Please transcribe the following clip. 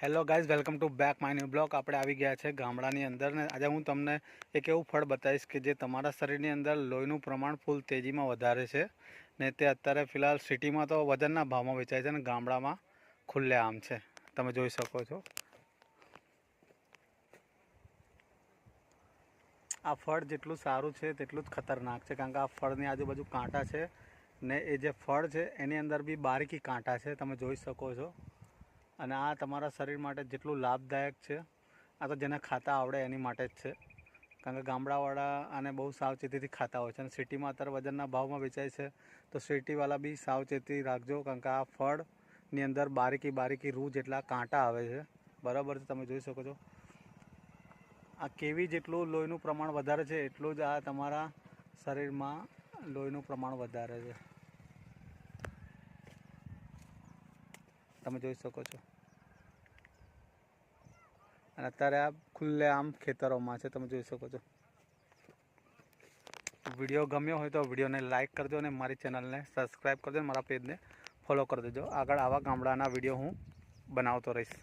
Hello guys welcome to back my new blog આપણે આવી ગયા છે ગામડાની અંદર ને આજે હું તમને એક એવું ફળ બતાવીશ કે જે તમારા શરીરની અંદર લોહીનું પ્રમાણ ફૂલ તેજીમાં વધારે છે ને તે અત્યારે ફિલહાલ સિટીમાં તો વજનના ભાવમાં વેચાય છે અને ગામડામાં ખુલ્લે આમ છે. તમે જોઈ શકો છો. આ ફળ જેટલું સારું છે તેટલું જ ખતરનાક છે કારણ કે આ ફળની આજુબાજુ કાંટા છે ને એ જે ફળ છે એની અંદર બી બારીકી કાંટા છે, તમે જોઈ શકો છો. અને આ તમારા શરીર માટે જેટલું લાભદાયક છે, આ તો જેને ખાતા આવડે એની માટે જ છે. કારણ કે ગામડાવાળા આને બહુ સાવચેતીથી ખાતા હોય છે અને સિટીમાં અત્યારે વજનના ભાવમાં વેચાય છે, તો સિટીવાળા બી સાવચેતી રાખજો. કારણ કે આ ફળની અંદર બારીકી બારીકી રૂ જેટલા કાંટા આવે છે. બરાબર છે, તમે જોઈ શકો છો. આ કેવી જેટલું લોહીનું પ્રમાણ વધારે છે, એટલું જ આ તમારા શરીરમાં લોહીનું પ્રમાણ વધારે છે. તમે જોઈ શકો છો. અને અત્યારે આ ખુલ્લે આમ ખેતરોમાં છે, તમે જોઈ શકો છો. વીડિયો ગમ્યો હોય તો વિડીયોને લાઇક કરજો અને મારી ચેનલને સબસ્ક્રાઈબ કરજો મારા પેજને ફોલો કરી દેજો. આગળ આવા ગામડાના વીડિયો હું બનાવતો રહીશ.